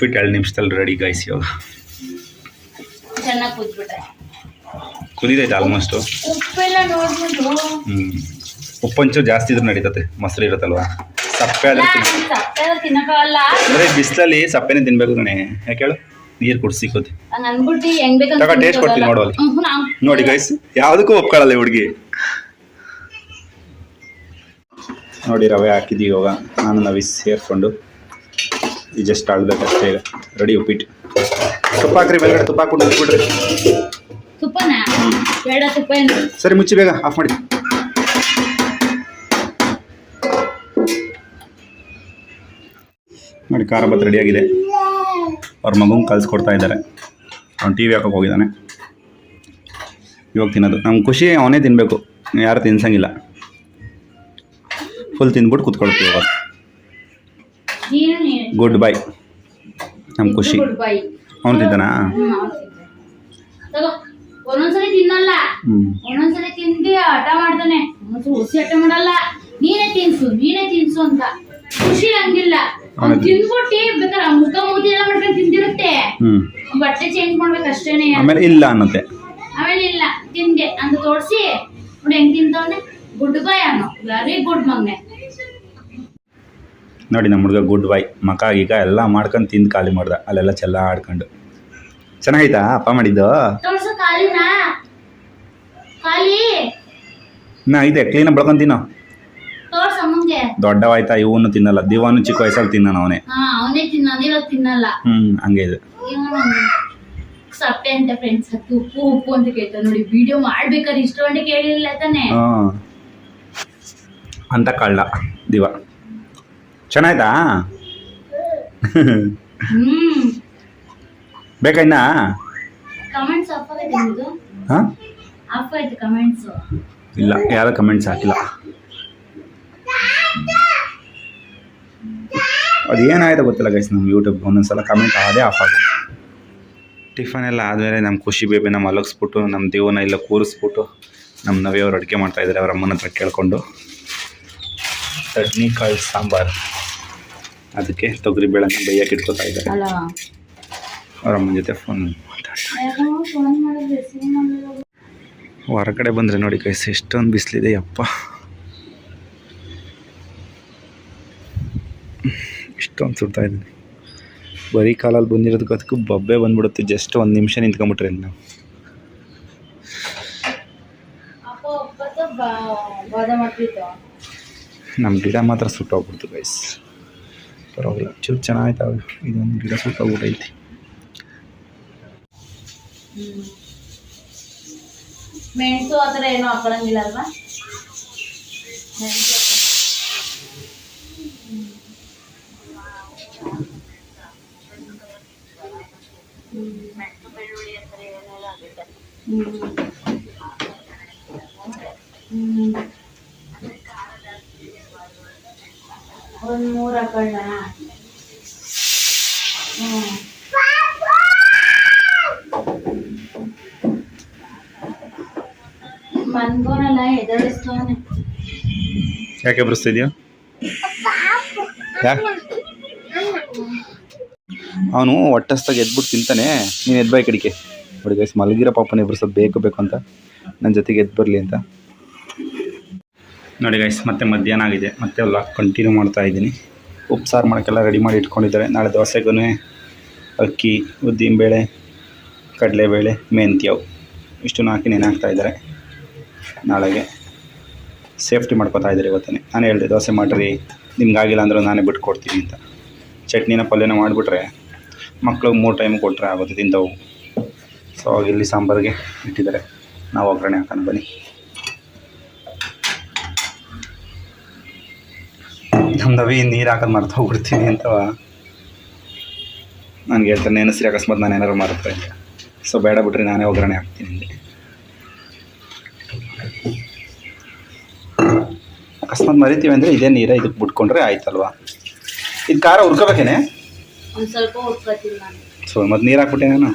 ಉಪ್ಪಿಟ್ಟು ಎರಡು ನಿಮಿಷದಲ್ಲಿ ರೆಡಿ ಗೈಸ್ ಅವಾಗ ಚೆನ್ನಾಗಿ ಕುದಿದೈತೆ ಆಲ್ಮೋಸ್ಟು ಉಪ್ಪೆಲ್ಲ ನೋಡ್ಬಿಟ್ಟು. ಹ್ಞೂ ಉಪ್ಪಂಚು ಜಾಸ್ತಿ ಇದ್ರೆ ನಡೀತತೆ ಮೊಸರು ಇರುತ್ತಲ್ವಾ? ಸಪ್ಪೆ ಆದ್ರೆ ತಿನ್ನಕ್ಕಾಗಲ್ಲ ಅಂದರೆ ಬಿಸಿಲಲ್ಲಿ ಸಪ್ಪೆನೇ ತಿನ್ಬೇಕು ಕಣೆ. ಯಾಕೆ ಹೇಳು? ನೀರು ಕುಡಿಸಿ ಕೂತಿ. ಟೇಸ್ಟ್ ತಗೋ, ಕೊಡ್ತೀನಿ ನೋಡು ಅಲ್ಲಿ. ನೋಡಿ ಗೈಸ್ ಯಾವುದಕ್ಕೂ ಒಪ್ಕೊಳ್ಳಲ್ಲ ಹುಡುಗಿ. ನೋಡಿ ರವೆ ಹಾಕಿದ್ದೀವಿ ಇವಾಗ. ನಾನು ನವಿ ಸೇರಿಕೊಂಡು. ಈ ಜಸ್ಟ್ ಆಗಬೇಕಷ್ಟೇ ಈಗ ರೆಡಿ ಉಪ್ಪಿಟ್ಟು. ತುಪ್ಪ ಹಾಕ್ರಿ ಮೇಲ್ಗಡೆ ತುಪ್ಪ ಹಾಕೊಂಡು ಉಪ್ಪಿಟ್ರಿ ತುಪ್ಪನ? ಬೇಡ ತುಪ್ಪ ಏನು? ಸರಿ ಮುಚ್ಚಿ ಬೇಗ ಆಫ್ ಮಾಡಿ. ನೋಡಿ ಖಾರ ರೆಡಿ ರೆಡಿಯಾಗಿದೆ ಅವ್ರ ಮಗುಂಗೆ ಕಲಿಸ್ಕೊಡ್ತಾ ಇದ್ದಾರೆ. ಅವ್ನು ಟಿ ವಿ ಹಾಕೋಕೆ ಹೋಗಿದ್ದಾನೆ. ಇವಾಗ ತಿನ್ನೋದು. ನಮ್ಗೆ ಖುಷಿ ಅವನೇ ತಿನ್ನಬೇಕು ಯಾರು ತಿನ್ಸಂಗಿಲ್ಲ. ಫುಲ್ ತಿಂದ್ಬಿಟ್ಟು ಕುತ್ಕೊಳ್ತೀವಿ ಇವಾಗ. ಗುಡ್ ಬೈ ನಮ್ಮ ಖುಷಿ. ಗುಡ್ ಬೈ ಅವ್ನು ತಿಂತಾನಾ? ಹ್ಮ್, ತಗೋ ಒಂದೊಂದ್ಸಲಿ ತಿನ್ನಲ್ಲ. ಒಂದೊಂದ್ಸರಿ ತಿಂದು ಹಠ ಮಾಡ್ತಾನೆ. ಹುಸಿ ಹಠ ಮಾಡಲ್ಲ. ನೀನೇ ತಿನ್ಸು ನೀನೇ ತಿನ್ಸು ಅಂತ. ಖುಷಿ ಹಂಗಿಲ್ಲ ತಿನ್ಬಿಟ್ಟು ಬೇಕಾದ್ರೆ ಮುಖ ಮೂತಿ ಎಲ್ಲ ಮಾಡ್ಕೊಂಡು ತಿಂದಿರುತ್ತೆ. ಬಟ್ಟೆ ಚೇಂಜ್ ಮಾಡ್ಬೇಕು ಅಷ್ಟೇನೆ. ಆಮೇಲೆ ಇಲ್ಲ ಅನ್ನತ್ತೆ. ಆಮೇಲೆ ಇಲ್ಲ ತಿಂದೆ. ಅಂತ ತೋರಿಸಿ ನೋಡಿ ಹೆಂಗ್ ತಿಂತವನೆ? ಗುಡ್ ಬೈ ಅನ್ನೋ. ವೆರಿ ಗುಡ್ ಮಗ್ನೆ. ನೋಡಿ ನಮ್ಮ ಹುಡುಗ ಗುಡ್ ಬೈ. ಮಕ ಈಗ ಎಲ್ಲ ಮಾಡ್ಕೊಂಡು ತಿಂದು ಖಾಲಿ ಮಾಡ್ದ. ಅಲ್ಲೆಲ್ಲ ಚೆಲ್ಲ ಆಡ್ಕೊಂಡು. ಚೆನ್ನಾಗೈತಾ ಅಪ್ಪ ಮಾಡಿದ್ದು? ನಾ. ಇದೆ ಕ್ಲೀನಾಗಿ ಬಳ್ಕೊಂಡು ತಿನ್ನೋ. ದೊಡ್ಡವಾಯ್ತಾ ಇವನು ತಿನ್ನಲ್ಲ. ದಿವಾನು ಚಿಕ್ಕ ವಯಸ್ಸಲ್ಲಿ ತಿನ್ನ ಅವನೇ. ತಿನ್ನಲ್ಲ. ಹ್ಞೂ ಹಂಗೆ ಇದು. ಸಪ್ಪೆ ಅಂತ ಫ್ರೆಂಡ್ಸ್ ಹತ್ತು ಉಪ್ಪು ಉಪ್ಪು ಅಂತ ಕೇಳ್ತಾರೆ ನೋಡಿ. ವಿಡಿಯೋ ಮಾಡ್ಬೇಕಾದ್ರೆ ಇಷ್ಟು ಗಂಟೆ ಕೇಳಿಲ್ಲ ತಾನೆ ಅಂತ ಕಳ್ಳ ದಿವ. ಚೆನ್ನಾಯ್ತಾ? ಹ್ಮ್. ಬೇಕಾ ಇನ್ನ? ಆಫ್ ಆಗೈತೆ ನಿಮ್ದು? ಹಾಂ? ಆಫ್ ಆಯ್ತು ಕಮೆಂಟ್ಸ್ ಇಲ್ಲ ಯಾರು ಕಮೆಂಟ್ಸ್ ಹಾಕಿಲ್ಲ. ಅದು ಏನಾಯ್ತು ಗೊತ್ತಿಲ್ಲ ಗೈಸ್ ನಮ್ಮ ಯೂಟ್ಯೂಬ್ ಒಂದೊಂದ್ಸಲ ಕಮೆಂಟ್ ಅದೇ ಆಫ್ ಆಗುತ್ತೆ ಟಿಫನ್ ಎಲ್ಲ ಆದಮೇಲೆ ನಮ್ಮ ಖುಷಿ ಬೇಬಿ ನಮ್ಮ ಅಲಗಿಸ್ಬಿಟ್ಟು ನಮ್ಮ ದೇವನ ಇಲ್ಲ ಕೂರಿಸ್ಬಿಟ್ಟು ನಮ್ಮ ನವಿಯವರು ಅಡುಗೆ ಮಾಡ್ತಾ ಇದ್ದಾರೆ ಅವ್ರ ಅಮ್ಮನ ಹತ್ರ ಕೇಳಿಕೊಂಡು. ಕಾಯಿ ಸಾಂಬಾರು. ಅದಕ್ಕೆ ತೊಗರಿ ಬೇಳೆನ ಬೇಯಕ್ಕೆ ಇಟ್ಕೊತಾ ಇದ್ದಾರೆ. ಅವರಮ್ಮನ ಅವ್ರ ಅಮ್ಮನ ಜೊತೆ ಫೋನ್ ಹೊರಗಡೆ ಬಂದರೆ ನೋಡಿ ಕೈಸ್ ಎಷ್ಟೊಂದು ಬಿಸಿಲಿದೆ ಅಪ್ಪ ಇಷ್ಟೊಂದು ಸುಡ್ತಾ ಇದ್ದೀನಿ. ಬರೀ ಕಾಲಲ್ಲಿ ಬಂದಿರೋದಕ್ಕೆ ಅದಕ್ಕೂ ಬಬ್ಬೆ ಬಂದ್ಬಿಡುತ್ತೆ ಜಸ್ಟ್ ಒಂದು ನಿಮಿಷ ನಿಂತ್ಕೊಂಬಿಟ್ರೆ ಇಲ್ಲಿ ನಾವು ನಮ್ಮ ಗಿಡ ಮಾತ್ರ ಸುಟ್ಟೋಗ್ಬಿಡ್ತು ಗೈಸ್ ಪರವಾಗಿಲ್ಲ ಚೂರು ಚೆನ್ನಾಯ್ತಾವೆ ಇದೊಂದು ಗಿಡ ಸುಟ್ಟೋಗ್ಬಿಟ್ಟೈತಿ ಮೆಣಸು ಆ ಥರ ಏನೂ ಹಾಕೊಳಂಗಿಲ್ಲ ಅಲ್ವಾ ಮೆಣಸು ಒಂದು ಮೂರು ಹ್ಞೂ ಮನ್ಗೋನಲ್ಲ ಯಾಕೆ ಬರೆಸ್ತಿದ್ಯಾ ಅವನು ಒಟ್ಟಸ್ತಾಗ ಎದ್ಬಿಟ್ಟು ತಿಂತಾನೆ, ನೀನು ಎದ್ದು ಬಾಯ್ ಕಡಿಕೆ. ನೋಡಿ ಗೈಸ್ ಮಲಗಿರೋ ಪಾಪನ ಎಬ್ರಿಸೋದು ಬೇಕು ಬೇಕು ಅಂತ. ನನ್ನ ಜೊತೆಗೆ ಎದ್ದು ಬರಲಿ ಅಂತ. ನೋಡಿ ಗೈಸ್ ಮತ್ತೆ ಮಧ್ಯಾಹ್ನ ಆಗಿದೆ. ಮತ್ತೆ ಎಲ್ಲ ಕಂಟಿನ್ಯೂ ಮಾಡ್ತಾ ಇದ್ದೀನಿ. ಉಪ್ಸಾರು ಮಾಡೋಕ್ಕೆಲ್ಲ ರೆಡಿ ಮಾಡಿ ಇಟ್ಕೊಂಡಿದ್ದಾರೆ. ನಾಳೆ ದೋಸೆಗೂ ಅಕ್ಕಿ ಉದ್ದಿನಬೇಳೆ ಕಡಲೆಬೇಳೆ ಮೆಂತ್ಯವು ಇಷ್ಟು ಹಾಕಿ ನೆನೆ ಹಾಕ್ತಾ ಇದ್ದಾರೆ. ನಾಳೆಗೆ ಸೇಫ್ಟಿ ಮಾಡ್ಕೊತಾ ಇದ್ದಾರೆ ಇವತ್ತೇ. ನಾನು ಹೇಳಿದೆ, ದೋಸೆ ಮಾಡಿರಿ. ನಿಮ್ಗಾಗಿಲ್ಲ ಅಂದರೂ ನಾನೇ ಬಿಟ್ಟು ಕೊಡ್ತೀನಿ ಅಂತ. ಚಟ್ನಿನ ಪಲ್ಯನ ಮಾಡಿಬಿಟ್ರೆ ಮಕ್ಕಳು ಮೂರು ಟೈಮ್ ಕೊಟ್ಟರೆ ಆಗುತ್ತೆ ತಿಂತವು. ಸೊ ಇಲ್ಲಿ ಸಾಂಬಾರಿಗೆ ಇಟ್ಟಿದ್ದಾರೆ. ನಾವು ಒಗ್ಗರಣೆ ಹಾಕೋಣ, ಬನ್ನಿ. ನವಿ ನೀರು ಹಾಕೋದು ಮರ್ತು ಹೋಗ್ಬಿಡ್ತೀನಿ ಅಂತ ನನಗೆ ಹೇಳ್ತಾರೆ ನೆನೆಸ್ರಿ ಅಕಸ್ಮಾತ್ ನಾನು ಏನಾರು ಮಾರುತ್ತೆ ಅಂತ ಸೊ ಬೇಡ ಬಿಟ್ರಿ ನಾನೇ ಒಗ್ಗರಣೆ ಹಾಕ್ತೀನಿ ಇಲ್ಲಿ ಅಕಸ್ಮಾತ್ ಮರಿತೀವಿ ಅಂದರೆ ಇದೇ ನೀರೇ ಇದಕ್ಕೆ ಬಿಟ್ಕೊಂಡ್ರೆ ಆಯ್ತಲ್ವಾ? ಇದು ಖಾರ ಹುರ್ಕೋಬೇಕೇನೆ? ಸೊ ಮತ್ತೆ ನೀರು ಹಾಕ್ಬಿಟ್ಟೆ ನಾನು?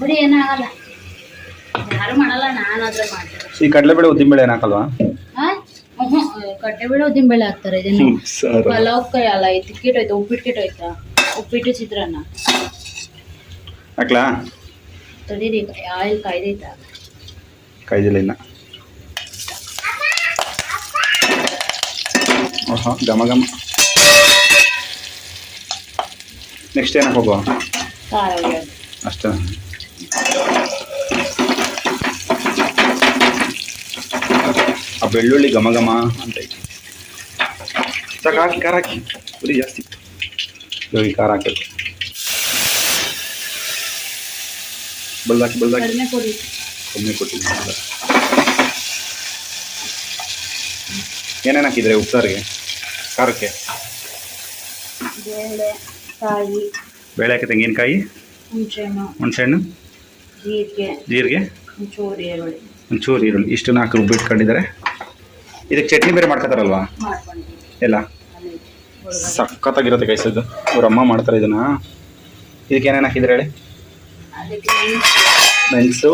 ಬೇಳೆ ಈ ಕಡಲೆಬೇಳೆ ಉದ್ದಿನಬೇಳೆ ಏನು ಹಾಕಲ್ವಾ? ಕಡ್ಲೆಬೇಳೆ ಉದ್ದಿನಬೇಳೆ ಹಾಕ್ತಾರೆ ಇದನ್ನು. ಸರ್. ಪಲಾವ್ ಕೈ ಅಲ್ಲ ಇದು ಕೆಟ್ಟೋಯ್ತಾ ಉಪ್ಪಿಟ್ಟು ಕೆಟ್ಟೋಯ್ತಾ ಉಪ್ಪಿಟ್ಟು ಚಿತ್ರಾನ್ನ. ಹಾಕ್ಲಾ? ತಡೀರಿ ಆಯಿಲ್ ಕಾಯ್ದೈತಾ? ಕಾಯ್ದಿಲ್ಲ ಇನ್ನ. ಓಹೋ ಘಮ ಘಮ. ನೆಕ್ಸ್ಟ್ ಏನಕ್ಕೆ ಹೋಗುವ. ಅಷ್ಟೇ. ಬೆಳ್ಳುಳ್ಳಿ ಘಮ ಘಮ ಅಂತ ಐತಿ. ಸಾಕು ಹಾಕಿ ಖಾರ ಹಾಕಿ. ಪುರಿ ಜಾಸ್ತಿ ಇವಾಗ ಖಾರ ಹಾಕಬೇಕು ಬಲ್ದಾಕಿ ಬಲ್ದಾಕಿ. ಕಮ್ಮಿ ಕೊಟ್ಟಿದ್ದೀನಿ ಏನೇನು ಹಾಕಿದ್ರೆ ಉಪ್ಸಾರಿಗೆ? ಖಾರಕ್ಕೆ? ಬೇಳೆ ಕಾಯಿ. ಬೇಳೆ ಹಾಕಿ ತೆಂಗಿನಕಾಯಿ ಹುಣಸೆಹಣ್ಣು. ಹುಣಸೆಹಣ್ಣು? ಜೀರಿಗೆ. ಜೀರಿಗೆ? ಒಂಚೂರು ಈರುಳ್ಳಿ. ಒಂಚೂರು ಈರುಳ್ಳಿ. ಇಷ್ಟನ್ನ ಹಾಕಿ ರುಬ್ಬಿಟ್ಕೊಂಡಿದ್ದಾರೆ. ಇದಕ್ಕೆ ಚಟ್ನಿ ಬೇರೆ ಮಾಡ್ಕೊತಾರಲ್ವಾ? ಎಲ್ಲ? ಸಖತ್ತಾಗಿರುತ್ತೆ ಕೈಸದ್ದು ಅವ್ರ ಅಮ್ಮ ಮಾಡ್ತಾರೆ ಇದನ್ನ. ಇದಕ್ಕೆ ಏನೇನು ಹಾಕಿದ್ರೆ ಹೇಳಿ? ಮೆಣಸು.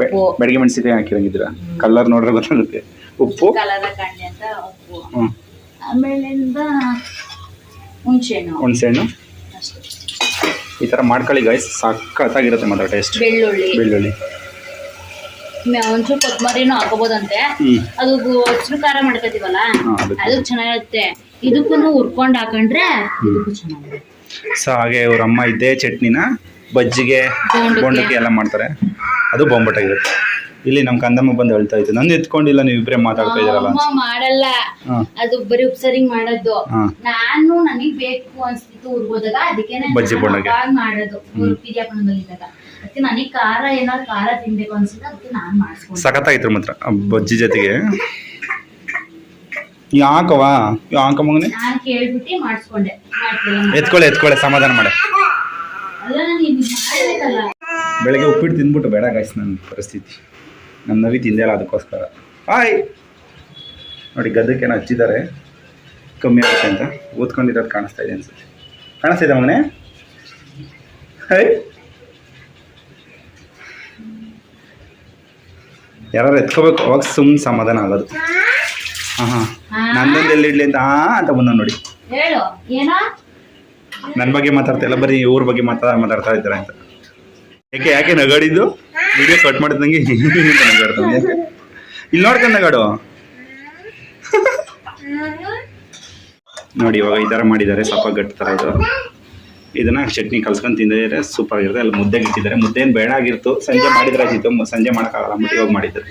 ಬೆ ಉಪ್ಪು. ಬೆಳಗ್ಗೆ ಮೆಣಸಿನ್ಕಾಯಿ ಹಾಕಿರಂಗಿದ್ರ ಕಲರ್ ನೋಡ್ರೆ ಗೊತ್ತಾಗುತ್ತೆ. ಉಪ್ಪು? ಹುಣಸೆಹಣ್ಣು. ಈ ಥರ ಮಾಡ್ಕೊಳ್ಳಿ ಗಾಯ್ಸ್ ಸಖತ್ತಾಗಿರುತ್ತೆ ಮಾತ್ರ ಟೇಸ್ಟ್ ಬೆಳ್ಳುಳ್ಳಿ. ಒಂಚೂರು ಕೊತ್ತಂಬರಿನೂ ಹಾಕೋಬೋದಂತೆ. ಅದು ಹಸಿರು ಖಾರ ಮಾಡ್ಕೋತೀವಲ್ಲ? ಅದು ಚೆನ್ನಾಗಿರುತ್ತೆ. ಇದಕ್ಕೂ ಹುರ್ಕೊಂಡು ಹಾಕೊಂಡ್ರೆ ಇದಕ್ಕೂ ಚೆನ್ನಾಗಿರುತ್ತೆ. ಸೊ ಹಾಗೆ ಅವ್ರ ಅಮ್ಮ ಇದ್ದೇ ಚಟ್ನಿನ ಬಜ್ಜಿಗೆ. ಬೋಂಡಕ್ಕೆ ಎಲ್ಲ ಮಾಡ್ತಾರೆ. ಅದು ಬೊಂಬಟಾಗಿರುತ್ತೆ. ಇಲ್ಲಿ ನಮ್ಮ ಕಂದಮ್ಮ ಬಂದು ಹೇಳ್ತಾ ಇತ್ತು ನಂದು ಎತ್ಕೊಂಡಿಲ್ಲ ನೀವು ಇಬ್ಬರೇ ಮಾತಾಡ್ತಾ ಇದಾರಲ್ಲ ಅಮ್ಮ ಮಾಡಲ್ಲ. ಅದು ಬರೀ ಉಪ್ಸರಿಂಗ್ ಮಾಡೋದು. ನಾನು ನನಗ್ ಬೇಕು ಅನ್ಸ್ತಿತ್ತು ಉರ್ಬೋದಾಗ ಅದಕ್ಕೆ ಬಜ್ಜಿ ಬೋಂಡಗೆ. ಮಾಡೋದು. ಅದಕ್ಕೆ ನನಗೆ ಖಾರ ಏನಾದ್ರು ಖಾರ ತಿನ್ಬೇಕು ಅನ್ಸುತ್ತೆ ಅದಕ್ಕೆ ನಾನ್ ಮಾಡಿಸ್ಕೊಂಡೆ. ಸಖತ್ತಾಗಿತ್ತು ಮಾತ್ರ ಆ ಬಜ್ಜಿ ಜೊತೆಗೆ. ಯಾಕವಾ ಯಾಕ ಮಗನೇ? ನಾನು ಕೇಳ್ಬಿಟ್ಟು ಮಾಡಿಸ್ಕೊಂಡೆ. ಮಾಡ್ತಿಲ್ಲ ಎತ್ಕೊಳ್ಳೆ ಎತ್ಕೊಳ್ಳೆ ಸಮಾಧಾನ ಮಾಡೆ. ಅಲ್ಲ ನಾನು ಇದು ಮಾಡ್ಬೇಕಲ್ಲ. ಬೆಳಗ್ಗೆ ಉಪ್ಪಿಟ್ಟು ತಿಂದ್ಬಿಟ್ಟು ಬೇಡ ಗಾಯ್ಸ್ ನನ್ನ ಪರಿಸ್ಥಿತಿ. ನಮ್ಮ ನವಿ ತಿಂದೆಲ್ಲ ಅದಕ್ಕೋಸ್ಕರ. ಹಾಯ್ ನೋಡಿ ಗದ್ದಕ್ಕೇನೋ ಹಚ್ಚಿದ್ದಾರೆ. ಕಮ್ಮಿ ಆಗುತ್ತೆ ಅಂತ. ಓದ್ಕೊಂಡಿರೋದು ಕಾಣಿಸ್ತಾ ಇದೆ ಅನ್ಸುತ್ತೆ. ಕಾಣಿಸ್ತಾ ಇದೆ ಮಗನೇ? ಹಾಯ್ ಯಾರು ಎತ್ಕೋಬೇಕು? ಅವಾಗ ಸುಮ್ಮನೆ ಸಮಾಧಾನ ಆಗೋದು. ಹಾಂ ಹಾಂ? ನಂದೊಂದು ಎಲ್ಲಿ ಇಡ್ಲಿ ಅಂತ ಆ ಅಂತ ಬಂದ ನೋಡಿ. ನನ್ನ ಬಗ್ಗೆ ಮಾತಾಡ್ತಾ ಇಲ್ಲ ಬರೀ ಇವ್ರ ಬಗ್ಗೆ ಮಾತಾ ಮಾತಾಡ್ತಾ ಇದ್ದಾರೆ ಅಂತ. ಯಾಕೆ ಯಾಕೆ ನಗಾಡಿದ್ದು? Video cut ಮಾಡಿದಂಗೆ ನಗಾಡ್ತಾನೆ? ಇಲ್ಲಿ ನೋಡ್ಕೊಂಡು ನಗಾಡು. ನೋಡಿ ಇವಾಗ ಈ ಥರ ಮಾಡಿದ್ದಾರೆ. ಸಪ್ಪ ಗಟ್ಟಿ ಥರ ಇದು. ಇದನ್ನ ಚಟ್ನಿ ಕಲ್ಸ್ಕೊಂಡು ತಿಂದಿದ್ರೆ ಸೂಪರ್ ಆಗಿರುತ್ತೆ. ಅಲ್ಲಿ ಮುದ್ದೆ ಇಟ್ಟಿದ್ದಾರೆ. ಮುದ್ದೆ ಏನು ಬೇಡ ಆಗಿರ್ತು ಸಂಜೆ ಮಾಡಿದ್ರೆ ಆಯ್ತಿತ್ತು. ಮ- ಸಂಜೆ ಮಾಡೋಕ್ಕಾಗಲ್ಲ ಅಂದ್ಬಿಟ್ಟು ಇವಾಗ ಮಾಡಿದ್ದಾರೆ.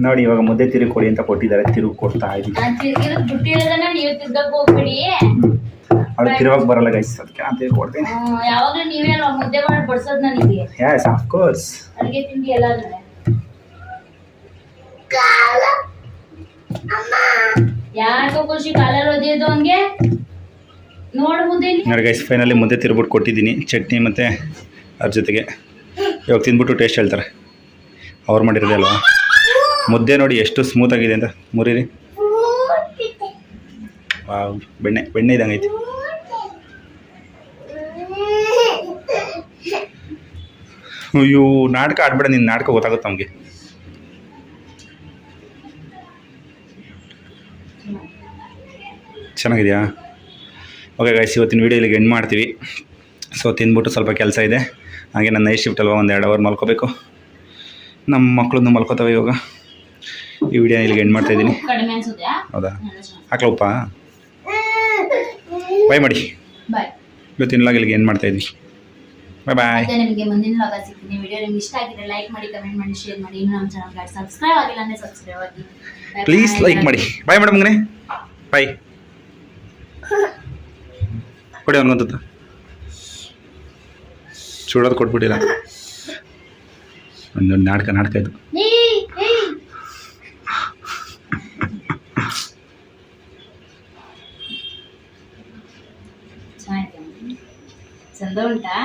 ನೋಡಿ ಇವಾಗ ಮುದ್ದೆ ತಿರುಗಿ ಕೊಡಿ ಅಂತ ಕೊಟ್ಟಿದ್ದಾರೆ. ತಿರುಗಿ ಕೊಡ್ತಾ ಇದ್ದೀವಿ ಅವಳು ತಿರುವಾಗ ಬರಲ್ಲ ಗೈಸ್ ಅದಕ್ಕೆ ನಾನು ತಿರುಗಿ ಕೊಡ್ತೀನಿ ಹ್ಮ್, ನೀವೇ ಅಲ್ವಾ ಮುದ್ದೆ ಮಾಡಿ ಬಡ್ಸೋದ್ ನನಗೆ ಯಸ್ ಆಫ್ ಕೋರ್ಸ್ ಅಡುಗೆ ತಿಂಡಿ ಎಲ್ಲ ಯಾಕೋ ಖುಷಿ ಕಾಲಲ್ಲಿ ಓದಿಯೋದು ಹಂಗೆ? ನೋಡು ಮುದ್ದೆ ಇಲ್ಲಿ. ನೋಡಿ ಗೈಸ್ ಫೈನಲಿ ಮುದ್ದೆ ತಿರುಬಿಟ್ಟು ಕೊಟ್ಟಿದ್ದೀನಿ ಚಟ್ನಿ ಮತ್ತು ಅದ್ರ ಜೊತೆಗೆ. ಇವಾಗ ತಿಂದ್ಬಿಟ್ಟು ಟೇಸ್ಟ್ ಹೇಳ್ತಾರೆ. ಅವ್ರು ಮಾಡಿರೋದೇ ಅಲ್ವಾ? ಮುದ್ದೆ ನೋಡಿ ಎಷ್ಟು ಸ್ಮೂತ್ ಆಗಿದೆ ಅಂತ ಮುರಿರಿ. ವಾವ್ ಬೆಣ್ಣೆ ಬೆಣ್ಣೆ ಇದ್ದಂಗೆ ಐತಿ ಅಯ್ಯೋ ನಾಟಕ ಆಡ್ಬೇಡ ನಿನ್ನ ನಾಟಕ ಗೊತ್ತಾಗುತ್ತೆ ನಮಗೆ. ಚೆನ್ನಾಗಿದೆಯಾ? ಓಕೆ ಗೈಸ್ ಇವತ್ತಿನ ವೀಡಿಯೋ ಇಲ್ಲಿಗೆ ಎಂಡ್ ಮಾಡ್ತೀವಿ. ಸೊ ತಿಂದ್ಬಿಟ್ಟು ಸ್ವಲ್ಪ ಕೆಲಸ ಇದೆ. ಹಾಗೆ ನನ್ನ ನೈಟ್ ಶಿಫ್ಟ್ ಅಲ್ವಾ ಒಂದು ಎರಡು ಅವರ್ ಮಲ್ಕೋಬೇಕು. ನಮ್ಮ ಮಕ್ಕಳನ್ನು ಮಲ್ಕೋತವೆ ಇವಾಗ. ಈ ವಿಡಿಯೋ ಇಲ್ಲಿಗೆ ಎಂಡ್ ಮಾಡ್ತಾ ಅನ್ಸುತ್ತಾ ಹೌದಾ? ಹಾಕ್ಲಪ್ಪ ಬೈ ಮಾಡಿ. ಇವತ್ತಿನ ಲಾಗ್ ಇಲ್ಲಿಗೆ ಎಂಡ್ ಮಾಡ್ತಾ ಇದ್ವಿ ಬಾಯ್ ಬಾಯ್ ಮತ್ತೆ ನಿಮಗೆ ಮುಂದಿನ ಲಾಗ ಸಿಗ್ತೀನಿ. ವಿಡಿಯೋ ನಿಮ್ಗೆ ಇಷ್ಟ ಆಗಿದ್ರೆ ಲೈಕ್ ಮಾಡಿ ಕಮೆಂಟ್ ಮಾಡಿ ಶೇರ್ ಮಾಡಿ. ಇನ್ನು ನಮ್ಮ ಚಾನಲ್ಗೆ ಸಬ್ಸ್ಕ್ರೈಬ್ ಆಗಿಲ್ಲ ಅಂದ್ರೆ ಸಬ್ಸ್ಕ್ರೈಬ್ ಆಗಿ. ಪ್ಲೀಸ್ ಲೈಕ್ ಮಾಡಿ. ಬಾಯ್ ಮೇಡಮ್ ಮಗನೇ. ಬಾಯ್ ಕೊಡಿ ಅವನಿಗೊಂದು ಚೂಡೋದು ಕೊಟ್ಬಿಟ್ಟಿಲ್ಲ. ಒಂದು ನಾಟಕ ನಾಟಕ ಇದು. ಚಂದ ಉಂಟಾ?